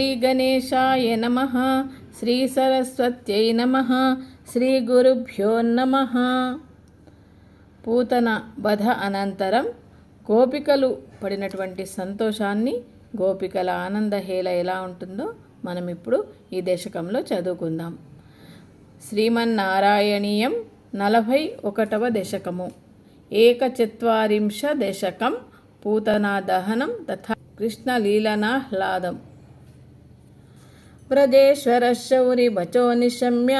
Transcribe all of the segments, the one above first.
శ్రీగణేశాయ నమ. శ్రీ సరస్వత్యై నమ. శ్రీ గురుభ్యో నమ. పూతన వధ అనంతరం గోపికలు పడినటువంటి సంతోషాన్ని గోపికల ఆనందహేళ ఎలా ఉంటుందో మనం ఇప్పుడు ఈ దశకంలో చదువుకుందాం. శ్రీమన్నారాయణీయం నలభై ఒకటవ దశకము. ఏకచత్వరింశ దశకం పూతనా దహనం తథా కృష్ణలీలనాహ్లాదం. व्रजेश्वरशौरिवचो निशम्य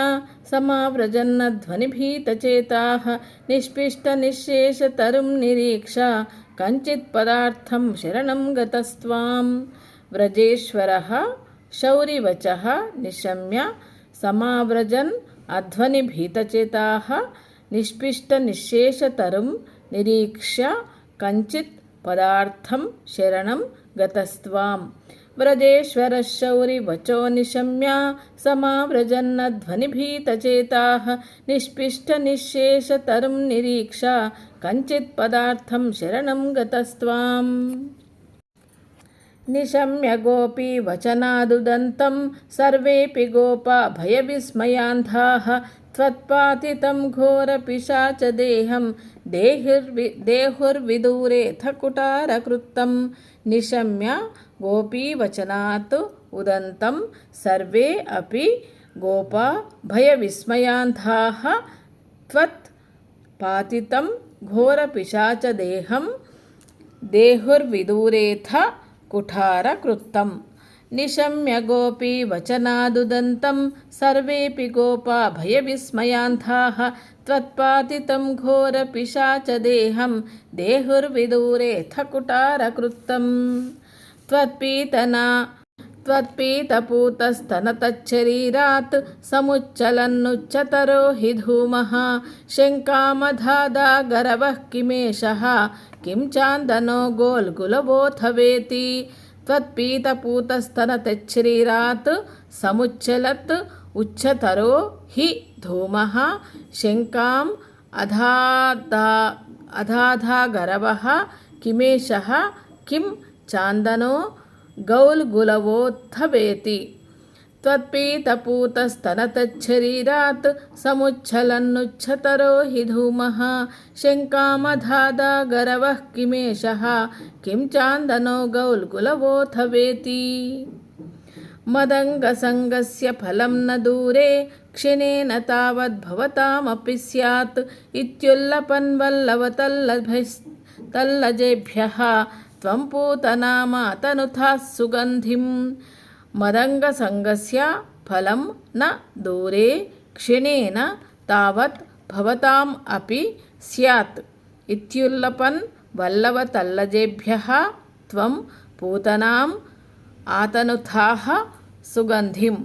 समाव्रजन्नध्वनिभीतचेताः निष्पिष्टनिःशेषतरुं निरीक्ष कञ्चित्पदार्थं शरणं गतस्त्वां व्रजेश्वरः शौरिवचः निशम्य समाव्रजन् अध्वनिभीतचेताः निष्पिष्टनिःशेषतरुं निरीक्ष्य कञ्चित् पदार्थं शरणं गतस्त्वाम् व्रजेश्वरशौरिवचो निशम्या समाव्रजन्नध्वनिभीतचेताः निष्पिष्टनिःशेषतरुं निरीक्ष कञ्चित् पदार्थं शरणं गतस्त्वाम् निशम्य गोपी वचनादुदन्तं सर्वेऽपि गोपा भयविस्मयान्धाः त्वत्पातितं घोरपिशाचदेहं देहिर्वि देहुर्विदूरेऽथ कुटारकृत्तं निशम्य गोपीवचनात् उदन्तं सर्वे अपि गोपा भयविस्मयान्धाः त्वत् पातितं घोरपिशाचदेहं देहुर्विदूरेऽथ कुठारकृत्तं निशम्य गोपीवचनादुदन्तं सर्वेऽपि गोपा भयविस्मयान्धाः त्वत्पातितं घोरपिशाचदेहं देहुर्विदूरेऽथ कुटारकृत्तम् त्वत्पीतना त्वत्पीतपूतस्तनतच्छरीरात् समुच्चलन्नुच्चतरो हि धूमः शङ्कामधादागरवः किमेषः? किं चान्दनो गोल्गुलवोऽथ वेति त्वत्पीतपूतस्तनतच्छरीरात् समुच्चलत् उच्चतरो हि धूमः शङ्काम् अधादा, अधाधागरवः किमेषः? किं चान्दनो गौल्गुलवोत्थवेति त्वत्पीतपूतस्तनतच्छरीरात् समुच्छलन्नुच्छतरो हि धूमः शङ्कामधादागरवः किमेषः किं चान्दनो गौल्गुलवोऽथ वेति मदङ्गसङ्गस्य फलं न दूरे क्षिणेन तावद्भवतामपि स्यात् इत्युल्लपन्वल्लवतल्लभैस्तल्लजेभ्यः త్వం పూతనామ తనుథా సుగంధిం మదంగసంగస్య ఫలం న దూరే క్షిణేన తావత్ భవతాం అపి స్యాత్ ఇత్యుల్లపన్ వల్లవ తల్లజేభ్య త్వం పూతనాం ఆతనుథాహ సుగంధిం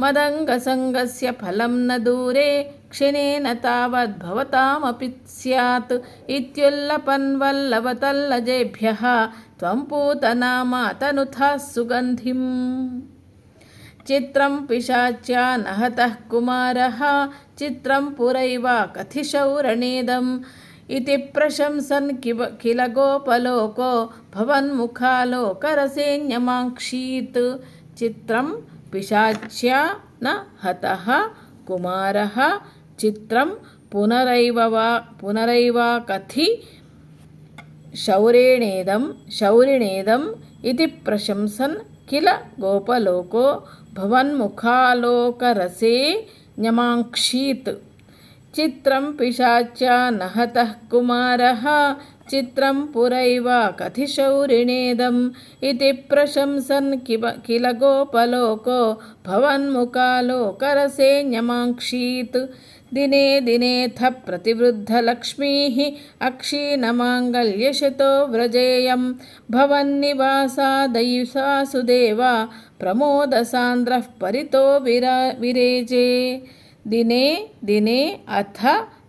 మదంగసంగస్య ఫలం న దూరే दूरे क्षिणेन तावद्भवतामपि स्यात् इत्युल्लपन्वल्लवतल्लजेभ्यः त्वं पूतनामातनुथाः सुगन्धिम् चित्रं पिशाच्या नहतः कुमारः चित्रं पुरैव कथिशौरणेदम् इति प्रशंसन् किब किल गोपलोको भवन्मुखालोकरसेन्यमाङ्क्षीत् चित्रं पिशाच्या न हतः कुमारः చిత్రం పునరైవ పునరైవ కథి శౌరేణేదం శౌరిణేదం ఇది ప్రశంసన్ కిల గోపలోకో భవన్ముఖాలోకరసే న్యమాంక్షీత్. చిత్రం పిశాచ నహత కుమార చిత్రం పురైవ కథిశౌరిణేదం ఇది ప్రశంసన్ కివ కిల గోపలోకో భవన్ముఖాలోకరసే న్యమాంక్షీత్. ದಿನೇ ದಿನೇಥ ಪ್ರತಿವೃದ್ಧಲಕ್ಷ್ಮೀಃ ಅಕ್ಷೀಣಮಾಂಗಲ್ಯಶತೋ ವ್ರಜೇಯಂ ಭವನ್ನಿವಾಸಾದಯುಸಾ ಸುದೇವ ಪ್ರಮೋದಸಾಂದ್ರಃ ಪರಿತೋ ವಿರಾ ವಿರೇಜೆ ದಿನೇ ದಿನೇ ಅಥ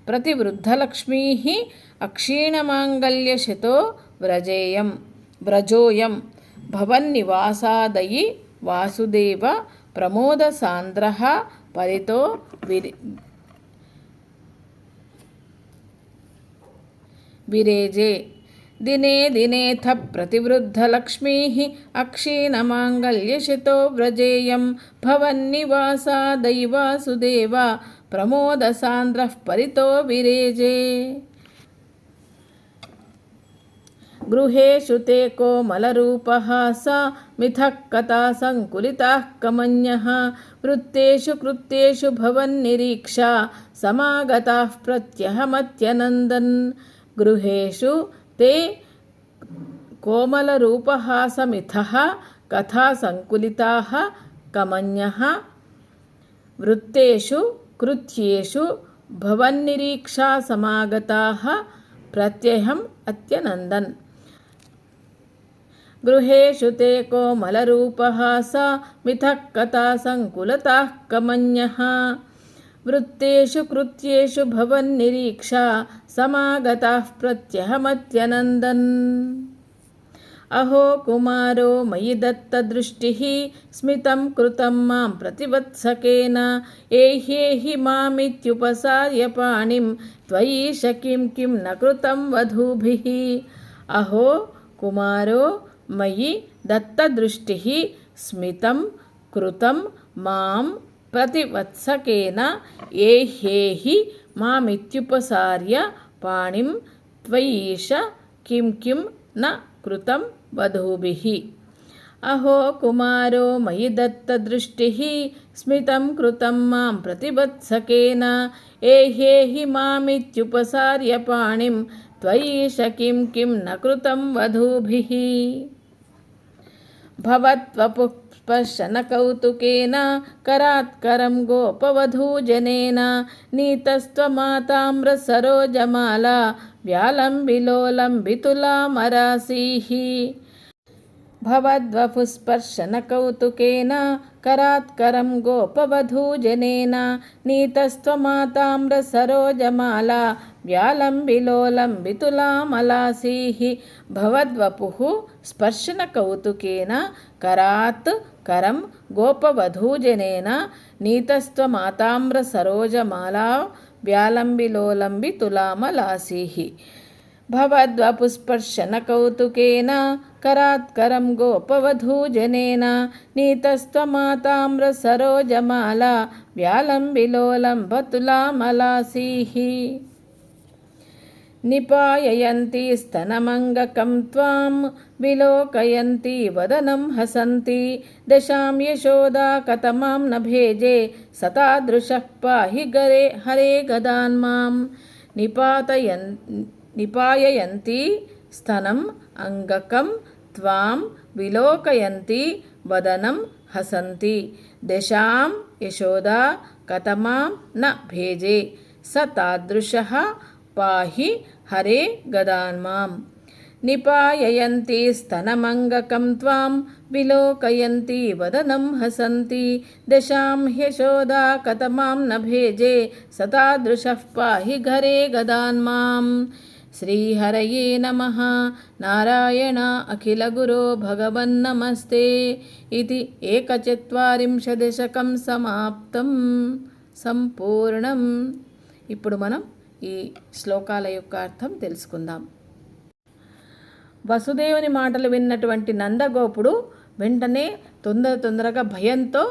ಪ್ರತಿವೃದ್ಧಲಕ್ಷ್ಮೀಃ ಅಕ್ಷೀಣಮಾಂಗಲ್ಯಶತೋ ವ್ರಜೇಯಂ ವ್ರಜೋಯಂ భవన్నివాసాదయి వాసుదేవ ప్రమోదసాంద్ర పరితో విరి विरेजे దినే దినేథ प्रतिवृद्धलक्ष्मीः अक्षीणमाङ्गल्यशतो व्रजेयं भवन्निवासादैवासुदेव प्रमोदसान्द्रः परितो विरेजे गृहेषु ते कोमलरूपः सा मिथः कथा सङ्कुलिताः कमन्यः वृत्तेषु कृत्येषु भवन्निरीक्षा समागताः प्रत्यहमत्यनन्दन् గృహేషు తే కోమలరూపహాసమిథ కథా సంకులితా కమన్య. వృత్తేషు కృత్యేషు భవన్నిరీక్షా సమాగతా ప్రత్యయం అత్యనందన్. గృహేషు తే కోమలరూపహాస మిథ కథా కమన్య. वृत्तेषु कृत्येषु भवन्निरीक्षा समागताः प्रत्यहमत्यनन्दन् अहो कुमारो मयि दत्तदृष्टिः स्मितं कृतं मां प्रतिवत्सकेन एह्येहि मामित्युपसार्य पाणिं त्वयीश किं किं न कृतं वधूभिः अहो कुमारो मयि दत्तदृष्टिः स्मितं कृतं मां ప్రతివత్సకేన ఏ హేహి మామిత్యుపసార్య పాణిం త్వయీష కిం కిం న కృతం వధూభిः. అహో కుమారో మయి దత్తదృష్టి. స్మితం కృతం మాం ప్రతివత్సకేన ఏ హేహి మామిత్యుపసార్య పాణిం త్వయీష కిం కిం న కృతం వధూభిः. భవత్వపుః स्पर्शनकौतुकेन करात्करं गोपवधूजनेन नीतस्त्वमाताम्रसरोजमाला व्यालम्बिलोलम्बितुलामरासीः भवद्वपुस्पर्शनकौतुकेन करात्करं गोपवधूजनेन नीतस्त्वमाताम्रसरोजमाला व्यालम्बिलोलम्बितुलामलासीः भवद्वपुः स्पर्शनकौतुकेन करात् కరం గోపవధూజనేన నీతస్త్వమాతామ్రసరోజమాలా వ్యాలంబిలోలంబి తులామలాసీహి. భవద్వపుస్పర్శనకౌతుకేన కరాత్కరం గోపవధూజనేన నీతస్త్వమాతామ్రసరోజమాలా వ్యాలంబిలోలంబ తులామలాసీహి. నిపాయయంతి స్తనమంగకం త్వాం విలోకయంతి వదనం హసంతి. దశాం యశోదా కతమాం నభేజే సతాదృశః పాహి గరే హరే గదాన్మాం నిపాతయన్ నిపాయయంతి స్తనం అంగకం త్వాం విలోకయంతి వదనం హసంతి. దశాం యశోదా కతమాం న భేజే స తాదృశ పాహి హరే గదాన్మాం నిపాయయంతి స్తనమంగకం త్వాం విలోకయంతి వదనం హసంతి. దశాం హ్యశోదా కతమాం న భేజే సతాదృశః పాహి ఘరే గదాన్మాం శ్రీహరయే నమ. నారాయణ అఖిలగురో భగవన్నమస్తే ఇది ఏకచత్వరింశదశకం సమాప్తం సంపూర్ణం. ఇప్పుడు మనం ఈ శ్లోకాల యొక్క అర్థం తెలుసుకుందాం. వసుదేవుని మాటలు విన్నటువంటి నందగోపుడు వెంటనే తొందర తొందరగా భయంతో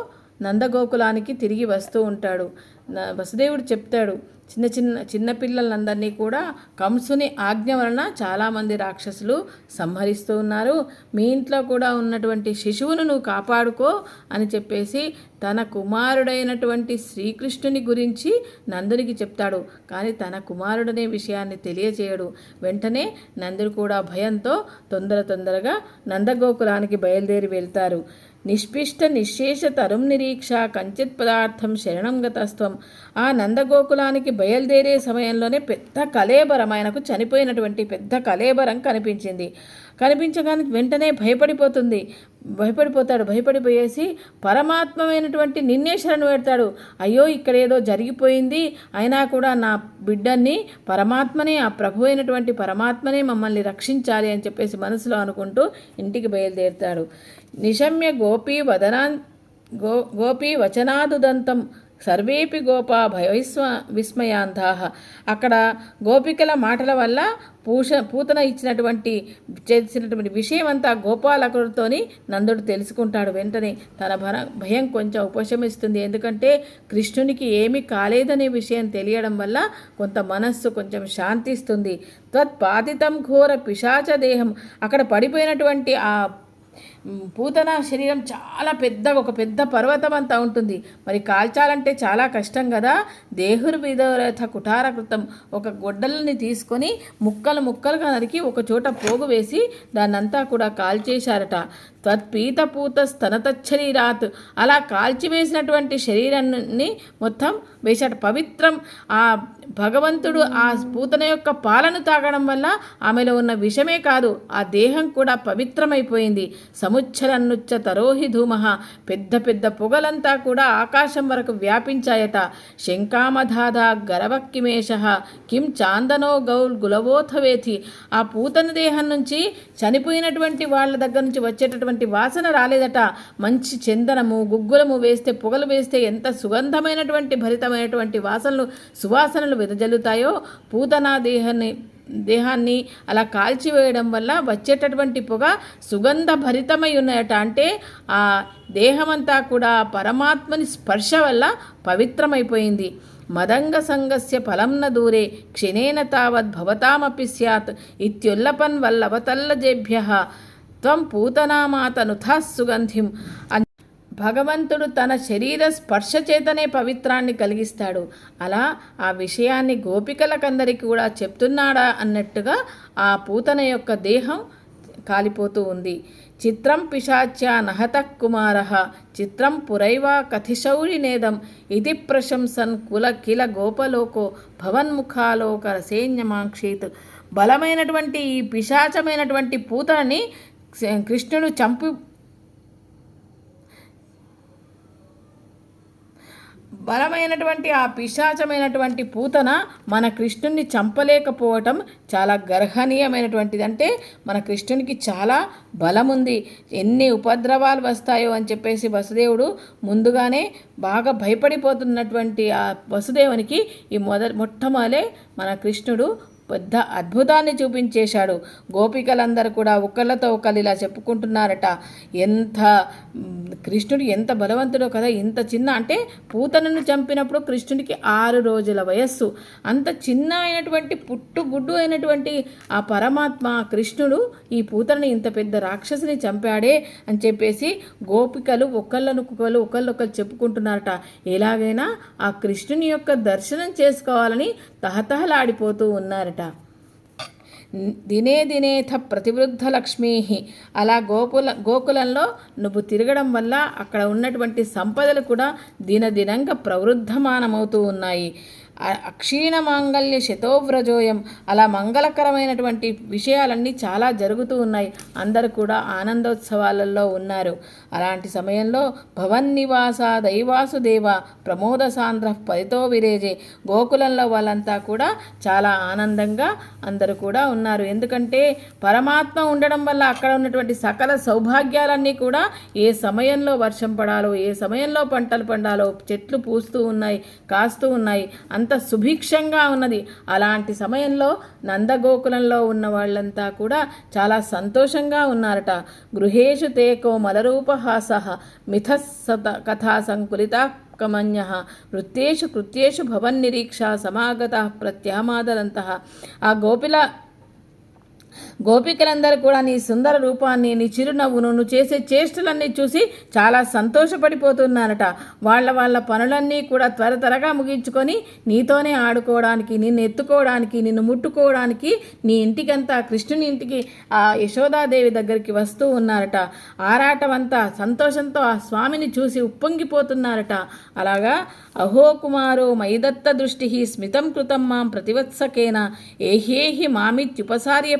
నందగోకులానికి తిరిగి వస్తూ ఉంటాడు. వసుదేవుడు చెప్తాడు చిన్న చిన్న చిన్నపిల్లలందరినీ కూడా కంసుని ఆజ్ఞ వలన చాలామంది రాక్షసులు సంహరిస్తూ ఉన్నారు. మీ ఇంట్లో కూడా ఉన్నటువంటి శిశువును నువ్వు కాపాడుకో అని చెప్పేసి తన కుమారుడైనటువంటి శ్రీకృష్ణుని గురించి నందునికి చెప్తాడు. కానీ తన కుమారుడనే విషయాన్ని తెలియచేయడు. వెంటనే నందుడు కూడా భయంతో తొందర తొందరగా నందగోకులానికి బయలుదేరి వెళ్తారు. నిష్పిష్ట నిశేష తరుం నిరీక్ష కంచిత్ పదార్థం శరణం గతస్త్వం. ఆ నందగోకులానికి బయలుదేరే సమయంలోనే పెద్ద కలేబరం ఆయనకు చనిపోయినటువంటి పెద్ద కలేబరం కనిపించింది. కనిపించగానే వెంటనే భయపడిపోతుంది. భయపడిపోతాడు భయపడిపోయేసి పరమాత్మమైనటువంటి నిన్నే శరణు పెడతాడు అయ్యో ఇక్కడ ఏదో జరిగిపోయింది అయినా కూడా నా బిడ్డని పరమాత్మనే ఆ ప్రభు అయినటువంటి పరమాత్మనే మమ్మల్ని రక్షించాలి అని చెప్పేసి మనసులో అనుకుంటూ ఇంటికి బయలుదేరుతాడు. నిశమ్య గోపీ వదనా గో గోపీ వచనాదుదంతం సర్వేపి గోపా భయవిస్మ విస్మయాంతా అక్కడ గోపికల మాటల వల్ల పూష పూతన ఇచ్చినటువంటి చేసినటువంటి విషయం అంతా గోపాలకుడితోని నందుడు తెలుసుకుంటాడు. వెంటనే తన భర భయం కొంచెం ఉపశమిస్తుంది. ఎందుకంటే కృష్ణునికి ఏమీ కాలేదనే విషయం తెలియడం వల్ల కొంత మనస్సు కొంచెం శాంతిస్తుంది. త్వత్పాతితం ఘోర పిశాచ దేహం. అక్కడ పడిపోయినటువంటి ఆ పూతన శరీరం చాలా పెద్ద ఒక పెద్ద పర్వతం అంతా ఉంటుంది. మరి కాల్చాలంటే చాలా కష్టం కదా? దేహుర్ విధరథ కుటారకృతం ఒక గొడ్డలని తీసుకొని ముక్కలు ముక్కలుగా నరికి ఒక చోట పోగు వేసి దాన్నంతా కూడా కాల్చేశారట. త్వత్పీత పూత స్తనతచ్చరీరాత్ అలా కాల్చివేసినటువంటి శరీరాన్ని మొత్తం వేశాడు. పవిత్రం. ఆ భగవంతుడు ఆ పూతన యొక్క పాలను తాగడం వల్ల ఆమెలో ఉన్న విషమే కాదు ఆ దేహం కూడా పవిత్రమైపోయింది. సముచ్చరన్నుచ్చ తరోహి ధూమః. పెద్ద పెద్ద పొగలంతా కూడా ఆకాశం వరకు వ్యాపించాయట. శంకామధాధ గరవక్కిమేష. కిం చాందనో గౌల్ గులవోథవేతి. ఆ పూతన దేహం నుంచి చనిపోయినటువంటి వాళ్ళ దగ్గర నుంచి వచ్చేటటువంటి వాసన రాలేదట. మంచి చందనము గుగ్గులము వేస్తే పొగలు వేస్తే ఎంత సుగంధమైనటువంటి భరితమైనటువంటి వాసనలు సువాసనలు వెదజల్లుతాయో. పూతనా దేహాన్ని దేహాన్ని అలా కాల్చివేయడం వల్ల వచ్చేటటువంటి పొగ సుగంధ భరితమై ఉన్నాయట అంటే ఆ దేహమంతా కూడా పరమాత్మని స్పర్శ వల్ల పవిత్రమైపోయింది. మదంగ సంగస్య ఫలం న దూరే క్షణేన తావద్ భవతామపి స్యాత్ ఇత్యుల్లపన్ వల్లవతల్లజేభ్య త్వం పూతనామాతనుథా సుగంధిం. భగవంతుడు తన శరీర స్పర్శ చేతనే పవిత్రాన్ని కలిగిస్తాడు. అలా ఆ విషయాన్ని గోపికలకందరికీ కూడా చెప్తున్నాడా అన్నట్టుగా ఆ పూతన యొక్క దేహం కాలిపోతూ ఉంది. చిత్రం పిశాచ్య నహత కుమార చిత్రం పురైవా కథిశౌరినేదం ఇది ప్రశంసన్ కుల కిల గోపలోకో భవన్ముఖాలోక రసేన్యమాక్షీత్. బలమైనటువంటి ఈ పిశాచమైనటువంటి పూతని కృష్ణుడు చంపి బలమైనటువంటి ఆ పిశాచమైనటువంటి పూతన మన కృష్ణుణ్ణి చంపలేకపోవటం చాలా గర్హనీయమైనటువంటిది అంటే మన కృష్ణునికి చాలా బలం ఉంది ఎన్ని ఉపద్రవాలు వస్తాయో అని చెప్పేసి వసుదేవుడు ముందుగానే బాగా భయపడిపోతున్నటువంటి ఆ వసుదేవునికి ఈ మొద మొట్టమొదలే మన కృష్ణుడు పెద్ద అద్భుతాన్ని చూపించేశాడు. గోపికలందరూ కూడా ఒకళ్ళతో ఒకళ్ళు ఇలా చెప్పుకుంటున్నారట. ఎంత కృష్ణుడు ఎంత బలవంతుడో కదా ఇంత చిన్న అంటే పూతనను చంపినప్పుడు కృష్ణుడికి ఆరు రోజుల వయస్సు. అంత చిన్న అయినటువంటి పుట్టుగుడ్డు అయినటువంటి ఆ పరమాత్మ కృష్ణుడు ఈ పూతనని ఇంత పెద్ద రాక్షసుని చంపాడే అని చెప్పేసి గోపికలు ఒకళ్ళనొకళ్ళు ఒకళ్ళొకళ్ళు చెప్పుకుంటున్నారట. ఎలాగైనా ఆ కృష్ణుని యొక్క దర్శనం చేసుకోవాలని తహతహలాడిపోతూ ఉన్నారట. దినే దినేథ ప్రతివృద్ధ లక్ష్మీ. అలా గోకుల గోకులంలో నువ్వు తిరగడం వల్ల అక్కడ ఉన్నటువంటి సంపదలు కూడా దినదినంగా ప్రవృద్ధమానమవుతూ ఉన్నాయి. అక్షీణ మాంగళ్య శతోవ్రజోయం. అలా మంగళకరమైనటువంటి విషయాలన్నీ చాలా జరుగుతూ ఉన్నాయి. అందరూ కూడా ఆనందోత్సవాలలో ఉన్నారు. అలాంటి సమయంలో భవన్ నివాస దైవాసుదేవ ప్రమోద సాంద్ర పరితో విరేజే గోకులంలో వాళ్ళంతా కూడా చాలా ఆనందంగా అందరూ కూడా ఉన్నారు. ఎందుకంటే పరమాత్మ ఉండడం వల్ల అక్కడ ఉన్నటువంటి సకల సౌభాగ్యాలన్నీ కూడా ఏ సమయంలో వర్షం పడాలో ఏ సమయంలో పంటలు పండాలో చెట్లు పూస్తూ ఉన్నాయి కాస్తూ ఉన్నాయి అంత సుభిక్షంగా ఉన్నది. అలాంటి సమయంలో నందగోకులంలో ఉన్న వాళ్ళంతా కూడా చాలా సంతోషంగా ఉన్నారట. గృహేషు తేకో మలరూపహాస మిథస్సత కథా సంకులిత కమన్య వృత్తేషు కృత్యేషు భవన్ నిరీక్ష సమాగత ప్రత్యామాదరంత ఆ గోపిల గోపికలందరూ కూడా నీ సుందర రూపాన్ని నీ చిరునవ్వును నువ్వు చేసే చేష్టలన్నీ చూసి చాలా సంతోషపడిపోతున్నారట. వాళ్ళ వాళ్ళ పనులన్నీ కూడా త్వర త్వరగా ముగించుకొని నీతోనే ఆడుకోవడానికి నిన్ను ఎత్తుకోవడానికి నిన్ను ముట్టుకోవడానికి నీ ఇంటికంతా కృష్ణుని ఇంటికి ఆ యశోదాదేవి దగ్గరికి వస్తూ ఉన్నారట. ఆరాటం అంతా సంతోషంతో ఆ స్వామిని చూసి ఉప్పొంగిపోతున్నారట. అలాగా అహో కుమారో మైదత్త దృష్టి స్మితం కృతం మాం ప్రతివత్సకేన. ఏహేహి మామిత్యుపసార్య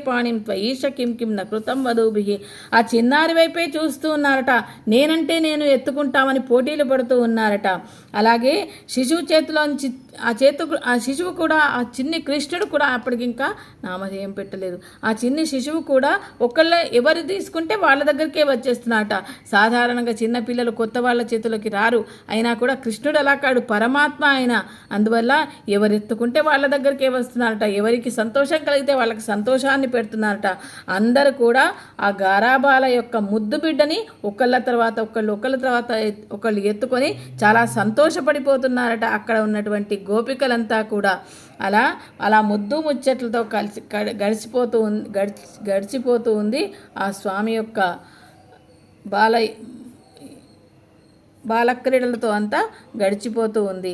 పాణిం ఇదానిం కిం కిం నకృతం వధూభి ఆ చిన్నారి వైపే చూస్తూ ఉన్నారట. నేనంటే నేను ఎత్తుకుంటామని పోటీలు పడుతూ ఉన్నారట. అలాగే శిశువు చేతిలోంచి ఆ చేతు ఆ శిశువు కూడా ఆ చిన్ని కృష్ణుడు కూడా అప్పటికి ఇంకా నామధేయం పెట్టలేదు. ఆ చిన్ని శిశువు కూడా ఒకళ్ళ ఎవరు తీసుకుంటే వాళ్ళ దగ్గరికే వచ్చేస్తున్నట సాధారణంగా చిన్న పిల్లలు కొత్త వాళ్ళ చేతిలోకి రారు. అయినా కూడా కృష్ణుడు అలా కాడు. పరమాత్మ ఆయన. అందువల్ల ఎవరు ఎత్తుకుంటే వాళ్ళ దగ్గరికే వస్తున్నారట. ఎవరికి సంతోషం కలిగితే వాళ్ళకి సంతోషాన్ని పెడుతున్నారట. అందరూ కూడా ఆ గారాబాల యొక్క ముద్దు బిడ్డని ఒకళ్ళ తర్వాత ఒకళ్ళు ఒకళ్ళ తర్వాత ఒకళ్ళు ఎత్తుకొని చాలా సంతోషపడిపోతున్నారట అక్కడ ఉన్నటువంటి గోపికలంతా కూడా. అలా అలా ముద్దు ముచ్చట్లతో కలిసి గడిచిపోతూ గడిచి గడిచిపోతూ ఉంది ఆ స్వామి యొక్క బాల బాలక్రీడలతో అంతా గడిచిపోతూ ఉంది.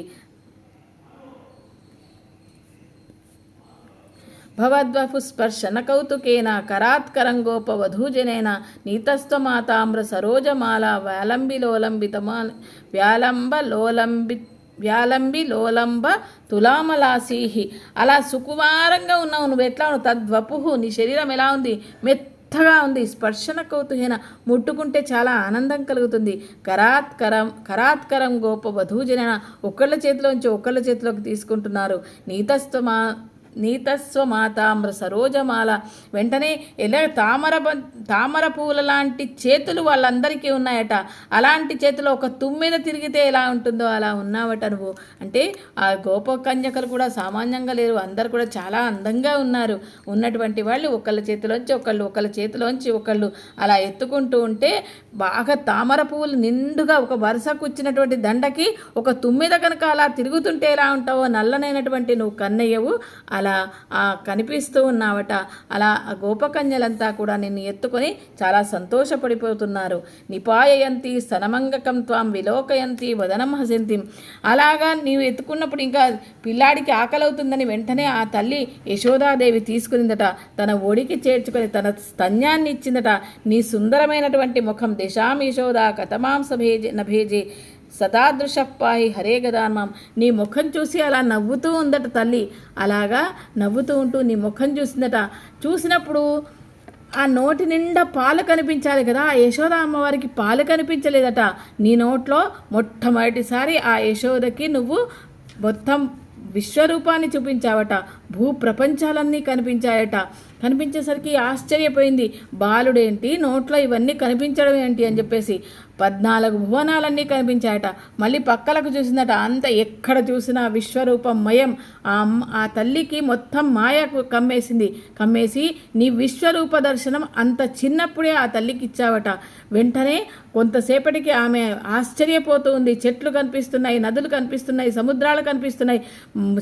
భవద్వపు స్పర్శన కౌతుకేన కరాత్కరం గోపవధూజనేన నీతస్త్వమాతామ్ర సరోజమాల వ్యాలంబిలోలంబితమా వ్యాలంబలోలంబి వ్యాలంబి లోలంబ తులామలాసీహి. అలా సుకుమారంగా ఉన్నావు నువ్వు ఎట్లా ఉన్నావు? తద్వపుహు నీ శరీరం ఎలా ఉంది? మెత్తగా ఉంది. స్పర్శన కౌతుహేన ముట్టుకుంటే చాలా ఆనందం కలుగుతుంది. కరాత్కరం కరాత్కరం గోప వధూజన ఒకళ్ళ చేతిలోంచి ఒకళ్ళ చేతిలోకి తీసుకుంటున్నారు. నీతస్వమా నీతస్వమాతామ్ర సరోజమాల వెంటనే ఎలా తామర తామర పూల లాంటి చేతులు వాళ్ళందరికీ ఉన్నాయట. అలాంటి చేతులు ఒక తుమ్మిద తిరిగితే ఎలా ఉంటుందో అలా ఉన్నావట నువ్వు. అంటే ఆ గోపకన్యకలు కూడా సామాన్యంగా లేరు. అందరు కూడా చాలా అందంగా ఉన్నారు. ఉన్నటువంటి వాళ్ళు ఒకళ్ళ చేతిలోంచి ఒకళ్ళు ఒకళ్ళ చేతిలోంచి ఒకళ్ళు అలా ఎత్తుకుంటూ ఉంటే బాగా తామర పువ్వులు నిండుగా ఒక వరుస కూర్చున్నటువంటి దండకి ఒక తుమ్మిద కనుక అలా తిరుగుతుంటే ఎలా ఉంటావో నల్లనైనటువంటి నువ్వు కన్నయ్యవు. అలా అలా కనిపిస్తూ ఉన్నావట. అలా ఆ గోపకన్యలంతా కూడా నిన్ను ఎత్తుకొని చాలా సంతోషపడిపోతున్నారు. నిపాయయంతి స్తనమంగకం త్వాం విలోకయంతి వదనం హసింతి. అలాగా నీవు ఎత్తుకున్నప్పుడు ఇంకా పిల్లాడికి ఆకలవుతుందని వెంటనే ఆ తల్లి యశోదాదేవి తీసుకునిందట. తన ఒడికి చేర్చుకొని తన స్తన్యాన్ని ఇచ్చిందట నీ సుందరమైనటువంటి ముఖం దిశాం యశోదా కథమాంస భేజే నభేజే. సదాదృశప్పాయి హరే గదాన్మాం నీ ముఖం చూసి అలా నవ్వుతూ ఉందట తల్లి. అలాగా నవ్వుతూ ఉంటూ నీ ముఖం చూసిందట. చూసినప్పుడు ఆ నోటి నిండా పాలు కనిపించాలి కదా. ఆ యశోద అమ్మవారికి పాలు కనిపించలేదట. నీ నోట్లో మొట్టమొదటిసారి ఆ యశోదకి నువ్వు మొత్తం విశ్వరూపాన్ని చూపించావట. భూ ప్రపంచాలన్నీ కనిపించాయట. కనిపించేసరికి ఆశ్చర్యపోయింది. బాలుడేంటి? నోట్లో ఇవన్నీ కనిపించడం ఏంటి అని చెప్పేసి. పద్నాలుగు భువనాలన్నీ కనిపించాయట. మళ్ళీ పక్కలకు చూసిందట అంత ఎక్కడ చూసినా విశ్వరూపం మయం ఆ ఆ తల్లికి మొత్తం మాయకు కమ్మేసింది. కమ్మేసి నీ విశ్వరూప దర్శనం అంత చిన్నప్పుడే ఆ తల్లికి ఇచ్చావట. వెంటనే కొంతసేపటికి ఆమె ఆశ్చర్యపోతూ ఉంది చెట్లు కనిపిస్తున్నాయి నదులు కనిపిస్తున్నాయి సముద్రాలు కనిపిస్తున్నాయి.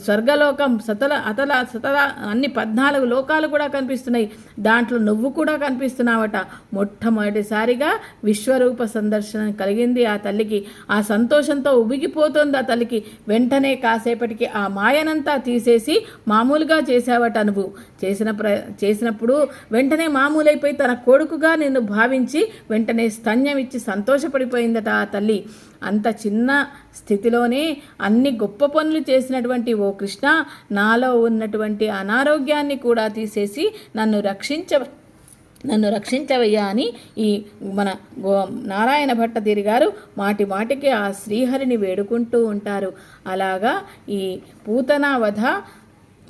స్వర్గలోకం సతల అతల సతల అన్ని పద్నాలుగు లోకాలు కూడా కనిపిస్తున్నాయి. దాంట్లో నువ్వు కూడా కనిపిస్తున్నావట. మొట్టమొదటిసారిగా విశ్వరూప సందర్శనం కలిగింది ఆ తల్లికి. ఆ సంతోషంతో ఉబిగిపోతుంది ఆ తల్లికి. వెంటనే కాసేపటికి ఆ మాయనంతా తీసేసి మామూలుగా చేసావట నువ్వు. చేసిన ప్ర చేసినప్పుడు వెంటనే మామూలైపోయి తన కొడుకుగా నిన్ను భావించి వెంటనే స్తన్యం ఇచ్చి సంతోషపడిపోయిందట ఆ తల్లి. అంత చిన్న స్థితిలోనే అన్ని గొప్ప పనులు చేసినటువంటి ఓ కృష్ణ నాలో ఉన్నటువంటి అనారోగ్యాన్ని కూడా తీసేసి నన్ను రక్షించ నన్ను రక్షించవయ్యా అని ఈ మన గో నారాయణ భట్టదిరి గారు మాటి మాటికి ఆ శ్రీహరిని వేడుకుంటూ ఉంటారు. అలాగా ఈ పూతనావధ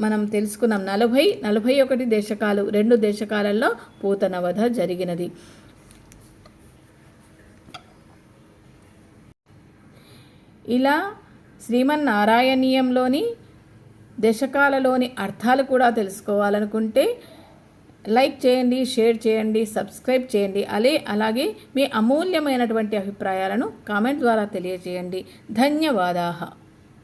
మనం తెలుసుకున్నాం. నలభై నలభై ఒకటి దేశకాలు రెండు దేశకాలలో పూతన వధ జరిగినది. ఇలా శ్రీమన్నారాయణీయంలోని దశకాలలోని అర్థాలు కూడా తెలుసుకోవాలనుకుంటే లైక్ చేయండి షేర్ చేయండి సబ్స్క్రైబ్ చేయండి. అలే అలాగే మీ అమూల్యమైనటువంటి అభిప్రాయాలను కామెంట్ ద్వారా తెలియజేయండి. ధన్యవాదాలు.